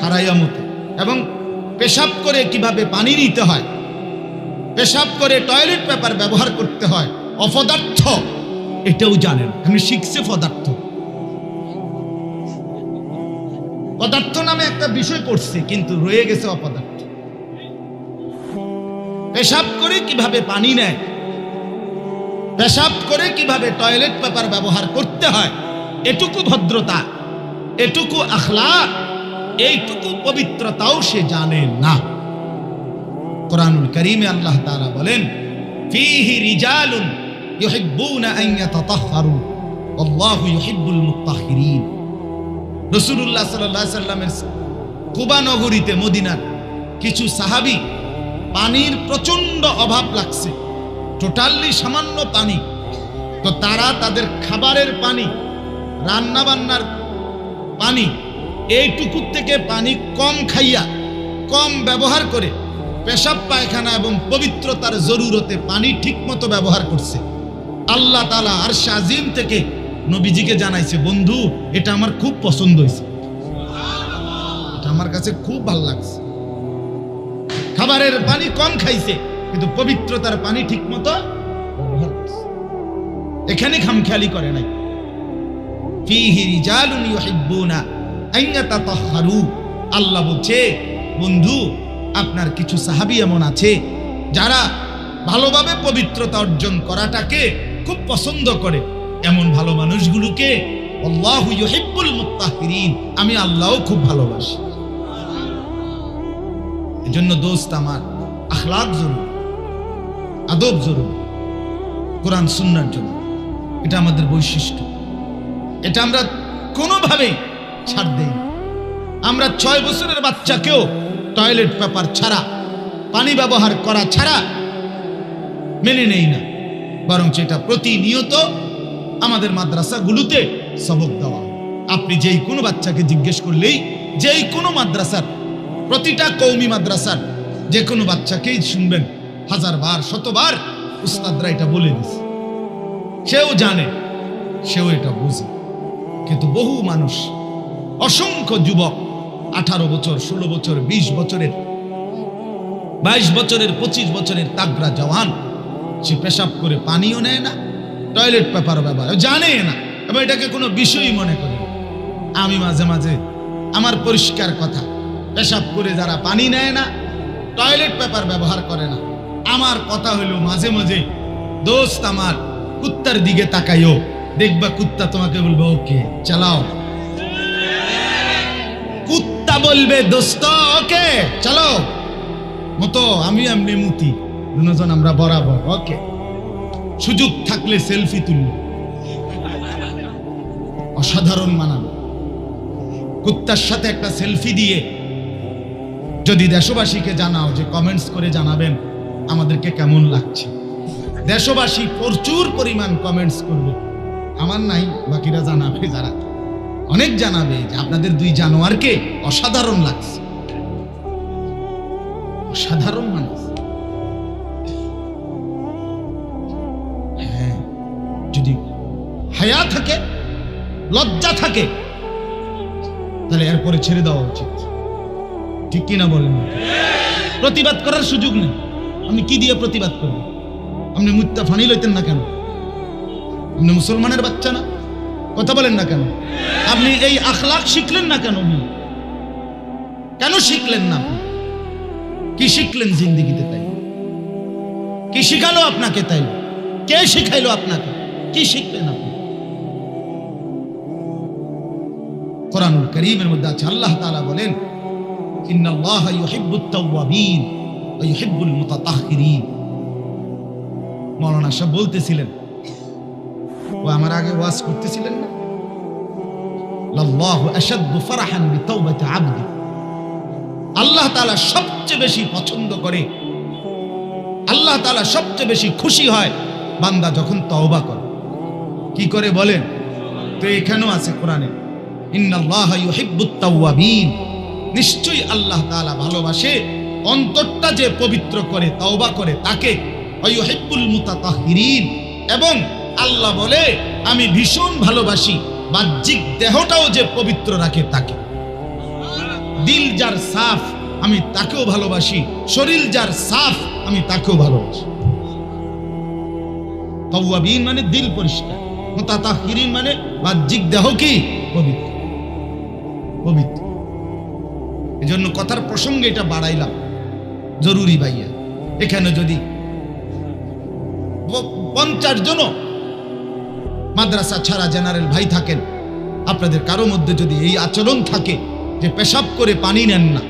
খারাইয়া মতো এবং পেশাব করে কীভাবে পানি নিতে হয়, পেশাব করে টয়লেট পেপার ব্যবহার করতে হয়, অপদার্থ, এটাও জানেন। আমি শিখছে পদার্থ। পদার্থ নামে একটা বিষয় পড়ছে, কিন্তু রয়ে গেছে অপদার্থ। পেশাব করে কীভাবে পানি নেয়, পেশাব করে কীভাবে টয়লেট পেপার ব্যবহার করতে হয়, এটুকু ভদ্রতা। এটুকু আখলা এইটুকু পবিত্রতাও সে জানে না। কোরআনুল করিমে আল্লাহ তাআলা বলেন, ফীহি রিজালুন ইউহিব্বুনা আন ইয়াতাতাহহারু আল্লাহু ইউহিব্বুল মুত্তাহহিরিন রাসূলুল্লাহ সাল্লাল্লাহু আলাইহি সাল্লামের কুবা নগরীতে, মদিনার কিছু সাহাবী পানির প্রচণ্ড অভাব লাগছে, টোটালি সামান্য পানি। তো তারা তাদের খাবারের পানি রান্না বান্নার পানি। এইটুকুর থেকে পানি কম খাইয়া, কম ব্যবহার করে পেশাব পায়খানা এবং পবিত্রতার জরুরতে পানি ঠিকমতো ব্যবহার করছে। আল্লাহ তালা আর শাজিম থেকে নবীজিকে জানাইছে, বন্ধু, এটা আমার খুব পছন্দ হয়েছে। এটা আমার কাছে খুব ভালো লাগছে। খাবারের পানি কম খাইছে, কিন্তু পবিত্রতার পানি ঠিক মতো ব্যবহার। এখানে খামখেয়ালি করে নাই। ফীহি রিজালুন ইউহিব্বুনা আন ইয়াতাতাহহারু আল্লাহ বলছে, বন্ধু, আপনার কিছু সাহাবী এমন আছে যারা ভালোভাবে পবিত্রতা অর্জন করাটাকে খুব পছন্দ করে। এমন ভালো মানুষগুলোকে আল্লাহু ইউহিব্বুল মুত্তাহহিরিন আমি আল্লাহও খুব ভালোবাসি। এজন্য দোস্ত আমার, আখলাক জরুরি, আদব জরুরি, কোরআন সুন্নার জন্য। এটা আমাদের বৈশিষ্ট্য। এটা আমরা কোনোভাবেই ছাড় দেই আমরা ছয় বছরের বাচ্চাকেও টয়লেট পেপার ছাড়া, পানি ব্যবহার করা ছাড়া মেনে নেই না। বরং সেটা প্রতিনিয়ত আমাদের মাদ্রাসাগুলোতে সবক দেওয়া আপনি যেই কোনো বাচ্চাকে জিজ্ঞেস করলেই যেই কোনো মাদ্রাসার, প্রতিটা কৌমি মাদ্রাসার যে কোনো বাচ্চাকেই শুনবেন। হাজার বার শতবার উস্তাদরা এটা বলে দিছে। সেও জানে, সেও এটা বুঝে। কিন্তু বহু মানুষ, অসংখ্য যুবক, আঠারো বছর, ষোলো বছর ২০ বছরের, বাইশ বছরের, পঁচিশ বছরের তাগরা জওয়ান। সে পেশাব করে পানিও নেয় না, টয়লেট পেপারও ব্যবহার, জানে না। এবং এটাকে কোনো বিষয়ই মনে করে আমি মাঝে মাঝে আমার পরিষ্কার কথা, পেশাব করে যারা পানি নেয় না, টয়লেট পেপার ব্যবহার করে না। আমার কথা হলো মাঝে মাঝে, দোস্ত আমার, কুত্তার দিকে তাকাইও দেখবা কুত্তা তোমাকে বলবে, ওকে, চালাও। কুত্তা বলবে, দোস্ত, ওকে চলো মতো আমি এমনি মুতি। দুজন আমরা বরাবর, ওকে। সুযোগ থাকলে সেলফি তুলল অসাধারণ মানানো কুত্তার সাথে একটা সেলফি দিয়ে যদি দেশবাসীকে জানাও যে কমেন্টস করে জানাবেন, আমাদেরকে কেমন লাগছে। দেশবাসী প্রচুর পরিমাণ কমেন্টস করবে। আমার নাই, বাকিরা জানাবে যারা। অনেক জানাবে যে আপনাদের দুই জানোয়ারকে অসাধারণ লাগছে। অসাধারণ মানুষ। হ্যাঁ যদি হায়া থাকে, লজ্জা থাকে, তাহলে এরপরে ছেড়ে দেওয়া উচিত। ঠিক কিনা বলেন? প্রতিবাদ করার সুযোগ নেই। আপনি কি দিয়ে প্রতিবাদ করবেন আপনি মুত্তা ফানি লইতেন না কেন? আপনি মুসলমানের বাচ্চা না? কথা বলেন না কেন? আপনি এই আখলাক শিখলেন না কেন? কেন শিখলেন না কি শিখলেন জিন্দিগিতে তাই? কি শিখালো আপনাকে তাই? কে শিখাইলো আপনাকে? কি শিখলেন আপনি? কোরআনুল করিমের মধ্যে আছে, আল্লাহ তাআলা বলেন মাওলানা সাহেব বলতেছিলেন ও আমার আগে ওয়াজ করতেছিলেন না? ফারাহান আবদি। আল্লাহ তাআলা সবচেয়ে বেশি পছন্দ করে। আল্লাহ তাআলা সবচেয়ে বেশি খুশি হয় বান্দা যখন তওবা করে। কি করে বলেন? তো এখানেও আছে কোরআনে। ইন্নাল্লাহ ইউহিব্বুত তাওয়াবিন। নিশ্চয়ই আল্লাহ তাআলা ভালোবাসে। অন্তরটা যে পবিত্র করে, তওবা করে, তাকে। মুতাতাহহিরিন এবং আল্লাহ বলে, আমি ভীষণ ভালোবাসি। বাহ্যিক দেহটাও যে পবিত্র রাখে তাকে। দিল যার সাফ, আমি তাকেও ভালোবাসি। শরীর যার সাফ, আমি তাকেও ভালোবাসি। তওয়াবিন মানে দিল পরিষ্কার। মুতাতাহিরিন মানে বাহ্যিক দেহ কি? পবিত্র। পবিত্র। এজন্য কথার প্রসঙ্গে এটা বাড়াইলাম। জরুরি ভাইয়া। এখানে যদি পঞ্চাশ জন মাদ্রাসা ছাড়া জেনারেল ভাই থাকেন। আপনাদের কারও মধ্যে যদি এই আচরণ থাকে যে পেশাব করে পানি নেন না,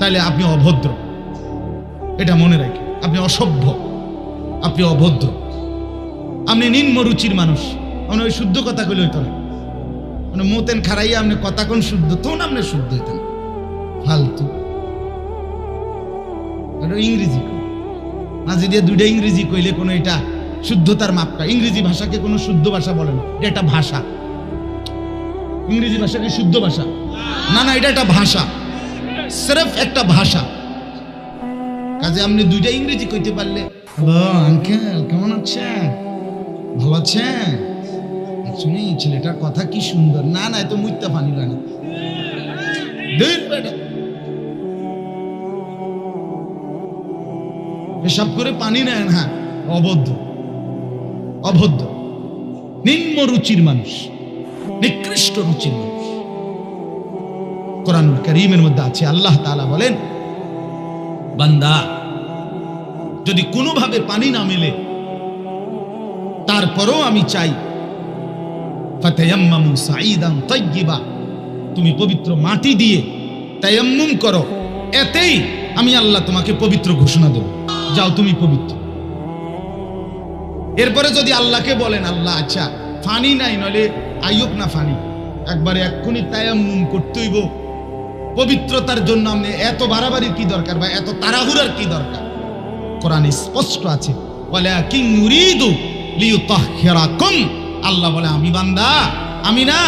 তাহলে আপনি অভদ্র। এটা মনে রাখেন আপনি অসভ্য। আপনি অভদ্র। আপনি নিম্ন রুচির মানুষ। আপনি ওই শুদ্ধ কথা কইলে হইতো না। মানে মোতেন খারাইয়া আপনি কথা কোন শুদ্ধ, তখন আপনি শুদ্ধ হইতেন। ফালতু। ইংরেজি। মাঝে দিয়ে দুইটা ইংরেজি কইলে কোনো এটা শুদ্ধতার মাপকা। ইংরেজি ভাষাকে কোনো শুদ্ধ ভাষা বলে না, এটা একটা ভাষা। ইংরেজি ভাষাকে শুদ্ধ ভাষা? না না, এটা একটা ভাষা। স্রেফ একটা ভাষা। কাজে আপনি দুইটা ইংরেজি কইতে পারলে। আঙ্কেল কেমন আছেন? ভালো আছেন? শুনি, ছেলেটার কথা কি সুন্দর। না না এত মুইতা পানি না। পেশাব করে পানি নেন হ্যাঁ অবদ্ধ। অভদ্র, নিম্ন রুচির মানুষ, নিকৃষ্ট রুচির মানুষ। কোরআনুল করিমের মধ্যে আছে, আল্লাহ তাআলা বলেন, বান্দা, যদি কোনোভাবে পানি না মেলে, তারপরও আমি চাই, ফাতায়াম্মামু সাঈদান তাইয়্যিবা, তুমি পবিত্র মাটি দিয়ে তায়াম্মুম করো, এতেই আমি আল্লাহ তোমাকে পবিত্র ঘোষণা দেব। যাও তুমি পবিত্র। এরপরে যদি আল্লাহকে বলেন আল্লাহ আচ্ছা ফানি নাই নলে আইয়ুক না ফানি। একবারে এক্ষুনি তায়াম্মুম করতে হইব। পবিত্রতার জন্য আপনি এত বাড়াবাড়ির কি দরকার বা এত তাড়াহুড়ার কি দরকার? কোরআনে স্পষ্ট আছে বলে কি মুরিদু লিউতাহহিরাকুম আল্লাহ বলে আমি বান্দা আমি না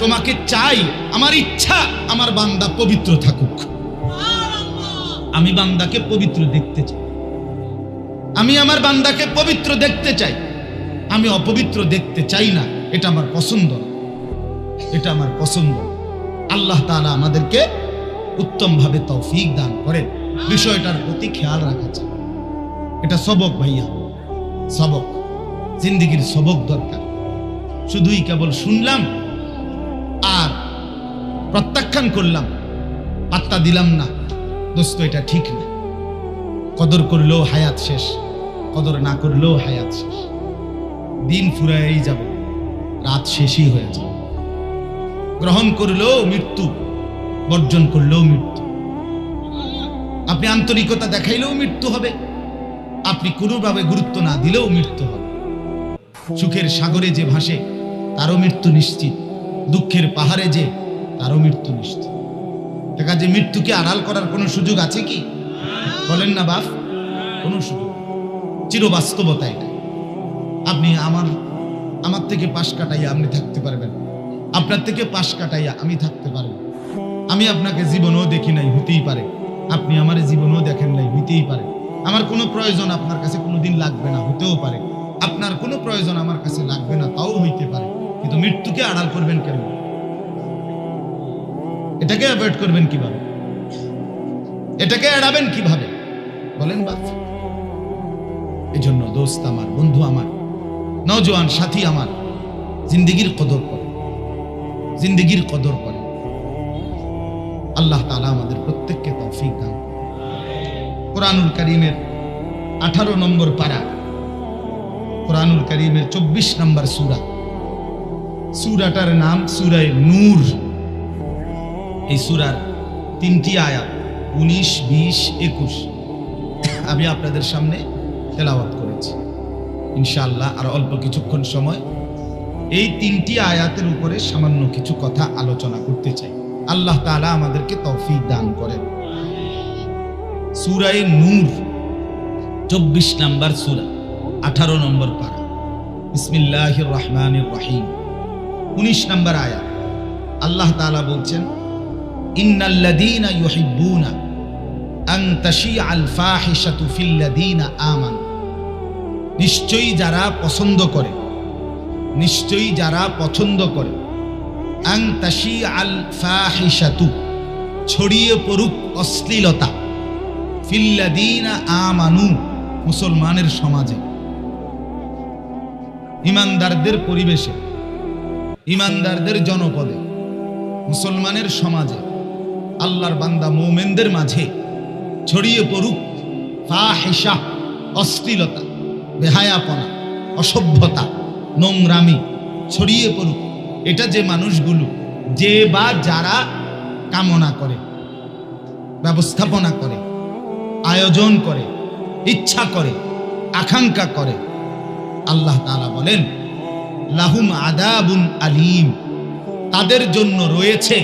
তোমাকে চাই আমার ইচ্ছা আমার বান্দা পবিত্র থাকুক। আমি বান্দাকে পবিত্র দেখতে চাই। আমি আমার বান্দাকে পবিত্র দেখতে চাই। আমি অপবিত্র দেখতে চাই না। এটা আমার পছন্দ এটা আমার পছন্দ আল্লাহ তাআলা আমাদেরকে উত্তমভাবে তৌফিক দান করেন। বিষয়টার প্রতি খেয়াল রাখা চাই। এটা সবক ভাইয়া। সবক। জিন্দিগির সবক দরকার। শুধুই কেবল শুনলাম আর প্রত্যাখ্যান করলাম, পাত্তা দিলাম না। দোস্ত, এটা ঠিক না। কদর করলেও হায়াত শেষ। কদর না করলেও হায়াত শেষ। দিন ফুরাই যাবে, রাত শেষই হয়ে যাবে। গ্রহণ করলেও মৃত্যু, বর্জন করলেও মৃত্যু। আপনি আন্তরিকতা দেখাইলেও মৃত্যু হবে। আপনি কোনোভাবে গুরুত্ব না দিলেও মৃত্যু হবে। সুখের সাগরে যে ভাসে, তারও মৃত্যু নিশ্চিত। দুঃখের পাহাড়ে যে, তারও মৃত্যু নিশ্চিত। দেখা যে মৃত্যুকে আড়াল করার কোনো সুযোগ আছে কি? বলেন না বাপ, কোনো সুযোগ। নেই। চিরবাস্তবতা এটা। আপনি আমার আমার থেকে পাশ কাটাইয়া আপনি থাকতে পারবেন। আপনার থেকে পাশ কাটাইয়া আমি থাকতে পারব। আমি আপনাকে জীবনও দেখি নাই, হতেই পারে। আপনি আমার জীবনও দেখেন নাই, হইতেই পারে। আমার কোনো প্রয়োজন আপনার কাছে কোনোদিন লাগবে না, হতেও পারে। আপনার কোনো প্রয়োজন আমার কাছে লাগবে না, তাও হইতে পারে। কিন্তু মৃত্যুকে আড়াল করবেন কেন? এটাকে অ্যাভয়েড করবেন কীভাবে? এটাকে এড়াবেন কীভাবে? বলেন বাপ এই জন্য দোস্ত আমার, বন্ধু আমার নজওয়ান সাথী আমার, জিন্দিগির কদর করে, জিন্দিগির কদর করে। আল্লাহ তাআলা আমাদের প্রত্যেককে তৌফিক দান। কোরআনুল করিমের আঠারো নম্বর পারা, কোরআনুল করিমের চব্বিশ নম্বর সুরা। সুরাটার নাম সুরায় নূর। এই সুরার তিনটি আয়াত, উনিশ, বিশ, একুশ। আমি আপনাদের সামনে তেলাওয়াত করেছি। ইনশাআল্লাহ আর অল্প কিছুক্ষণ সময়। এই তিনটি আয়াতের উপরে সামান্য কিছু কথা আলোচনা করতে চাই। আল্লাহ তাআলা আমাদেরকে তৌফিক দান করেন। সুরায় নূর, চব্বিশ নম্বর সুরা, আঠারো নম্বর পারা। বিসমিল্লাহ রহমান রহিম উনিশ নম্বর আয়াত। আল্লাহ তালা বলছেন, ইন্নাল্লাযীনা ইউহিব্বুনা আন তাশিআ আল ফাহিশাতু ফিল্লাযীনা আমানু। নিশ্চয়ই যারা পছন্দ করে। নিশ্চয়ই যারা পছন্দ করে। আং তাশি আল ফাহিসাতু ছড়িয়ে পড়ুক অশ্লীলতা। ফিল্লাদিনা আমানু, মুসলমানের সমাজে। ইমানদারদের পরিবেশে, ইমানদারদের জনপদে, মুসলমানের সমাজে, আল্লাহর বান্দা মৌমেনদের মাঝে, ছড়িয়ে পড়ুক ফাহিসা অশ্লীলতা। বেহায়াপনা, অসভ্যতা, নোংরামি ছড়িয়ে পড়ুক। এটা যে মানুষগুলো যে বা যারা কামনা করে, ব্যবস্থাপনা করে, আয়োজন করে, ইচ্ছা করে, আকাঙ্ক্ষা করে, আল্লাহ তাআলা বলেন, লাহুম আদাবুন আলিম, তাদের জন্য রয়েছে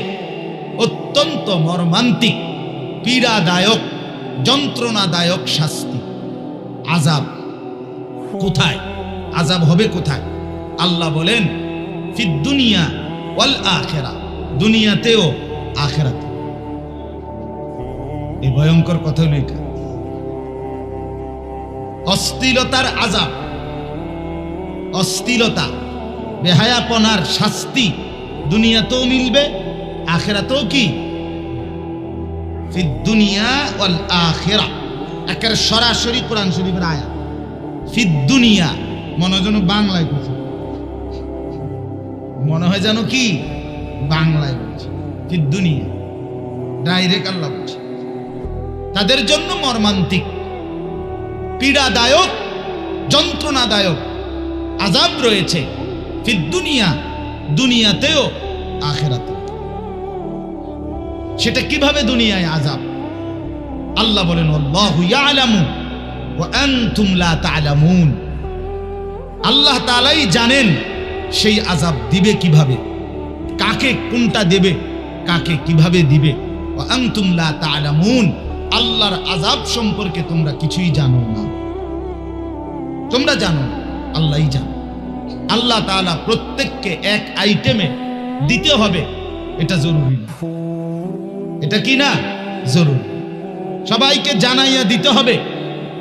অত্যন্ত মর্মান্তিক, পীড়াদায়ক, যন্ত্রণাদায়ক শাস্তি আজাব কোথায়? আজাব হবে কোথায়? আল্লাহ বলেন, ফিদ দুনিয়া ওয়াল আখেরা। দুনিয়াতেও আখেরাতে। এই ভয়ঙ্কর কথা হলো এটা। অস্থিলতার আজাব অস্থিলতা, বেহায়াপনার শাস্তি দুনিয়াতেও মিলবে, আখেরাতেও কি? দুনিয়া ওয়াল আখেরা। একের সরাসরি কোরআন শরীফের আয়া ফিদ দুনিয়া মনে হয় যেন বাংলায় কিছু মনে হয় যেন কি? বাংলায় বলছে। ফিদ দুনিয়া ডাইরেক্ট আল্লাহ বলছে। তাদের জন্য মর্মান্তিক, পীড়াদায়ক, যন্ত্রণাদায়ক আজাব রয়েছে ফিদ দুনিয়া দুনিয়াতেও আখেরাতে। সেটা কীভাবে দুনিয়ায় আজাব আল্লাহ বলেন, আল্লাহু ইয়ালামু আল্লাহ তাআলাই জানেন সেই আজাব দিবে কীভাবে, কাকে কোনটা দেবে, কাকে কীভাবে দিবে। ওয়া আনতুম লা তা'লামুন, আল্লাহর আজাব সম্পর্কে তোমরা কিছুই জানো না। তোমরা জানো, আল্লাহই জানো। আল্লাহ তাআলা প্রত্যেককে এক আইটেমে দিতে হবে, এটা জরুরি না। এটা কি না? জরুরি। সবাইকে জানাইয়া দিতে হবে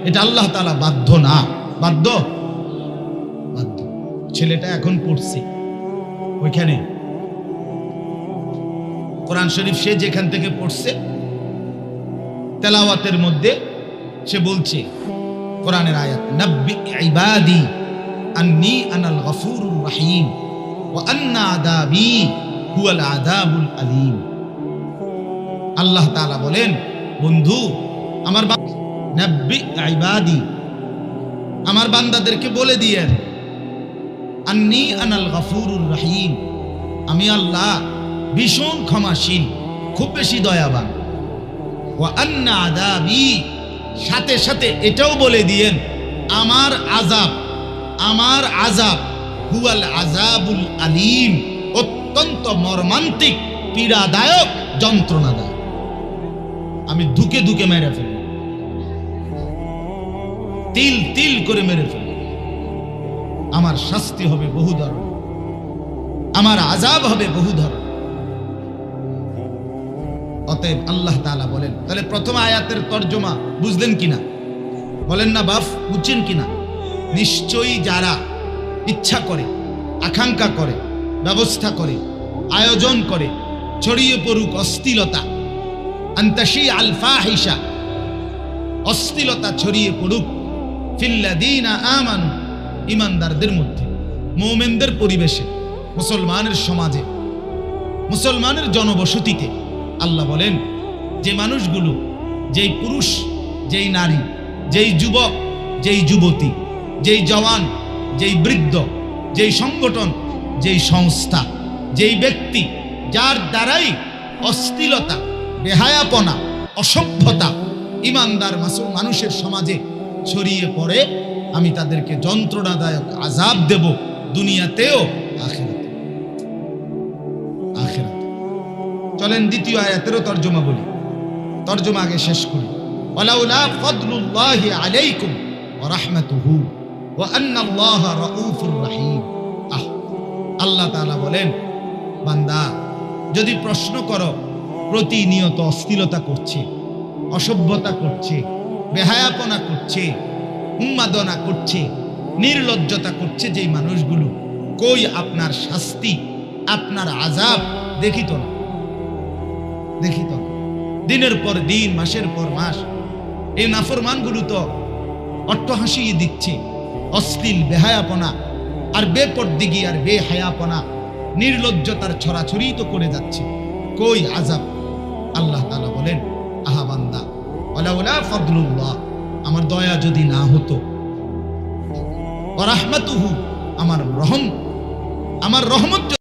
এটা আল্লাহ তালা বাধ্য না। বাধ্য? বাধ্য। ছেলেটা এখন পড়ছে। ওইখানে। কোরআন শরীফ সে যেখান থেকে পড়ছে, তেলাওয়াতের মধ্যে সে বলছে, কোরআনের আয়াত, নব্বি ইবাদি আনাল গফুরুর রহিম ওয়া আন্না হুয়াল আলিম। আল্লাহ তাআলা বলেন, বন্ধু, আমার আমার বান্দাদেরকে বলে দিয়েন আনাল রহিম। আমি আল্লাহ ভীষণ ক্ষমাশীল, খুব বেশি দয়াবান। ওয়া আন্না আদাবি সাথে সাথে এটাও বলে দিয়েন আমার আজাব আমার আজাব হুয়াল আজাবুল আলিম, অত্যন্ত মর্মান্তিক, পীড়াদায়ক যন্ত্রণাদায়ক। আমি ধুকে ধুকে মেরে ফেলব। তিল তিল করে মেরে ফেলব আমার শাস্তি হবে বহু ধরনের আমার আজাব হবে বহু ধরনের অতএব আল্লাহ তাআলা বলেন, তাহলে প্রথম আয়াতের তর্জমা বুঝলেন কিনা? বলেন না, বাফ, বুঝছেন কিনা? নিশ্চয়ই যারা ইচ্ছা করে, আকাঙ্ক্ষা করে, ব্যবস্থা করে, আয়োজন করে, ছড়িয়ে পড়ুক অস্থিলতা আন্তাসি আলফা হিসা অস্থিলতা ছড়িয়ে পড়ুক ফিল্লাদিনা আমান, ইমানদারদের মধ্যে, মৌমেনদের পরিবেশে, মুসলমানের সমাজে, মুসলমানের জনবসতিতে আল্লাহ বলেন, যে মানুষগুলো, যেই পুরুষ, যেই নারী, যেই যুবক, যেই যুবতী, যেই জওয়ান, যেই বৃদ্ধ, যেই সংগঠন, যেই সংস্থা, যেই ব্যক্তি, যার দ্বারাই অস্থিলতা বেহায়াপনা, অসভ্যতা, ইমানদার মানুষের সমাজে ছড়িয়ে পড়ে, আমি তাদেরকে যন্ত্রণাদায়ক আজাব দেব দুনিয়াতেও চলেন দ্বিতীয় আয়াতেরও তর্জমা বলি। তর্জমা আগে শেষ করি। ওয়ালাউলা ফদলুল্লাহি আলাইকুম ওয়া রাহমাতুহু ওয়া রাউফুর রহিম। আহ, আল্লাহ তাআলা বলেন, বান্দা, যদি প্রশ্ন করো, প্রতিনিয়ত অস্থিরতা করছে, অসভ্যতা করছে বেহায়াপনা করছে, উন্মাদনা করছে, নির্লজ্জতা করছে যেই মানুষগুলো। কই আপনার শাস্তি, আপনার আজাব দেখিত না। দেখিত না। দিনের পর দিন, মাসের পর মাস, এই নাফরমানগুলো তো অট্টহাসিয়ে দিচ্ছে। অশ্লীল বেহায়াপনা আর বেপরদিগি আর বেহায়াপনা নির্লজ্জতার ছড়াছড়ি তো করে যাচ্ছে। কই আজাব আল্লাহ তাআলা বলেন আমার দয়া যদি না হতো। আমার রহম আমার রহমত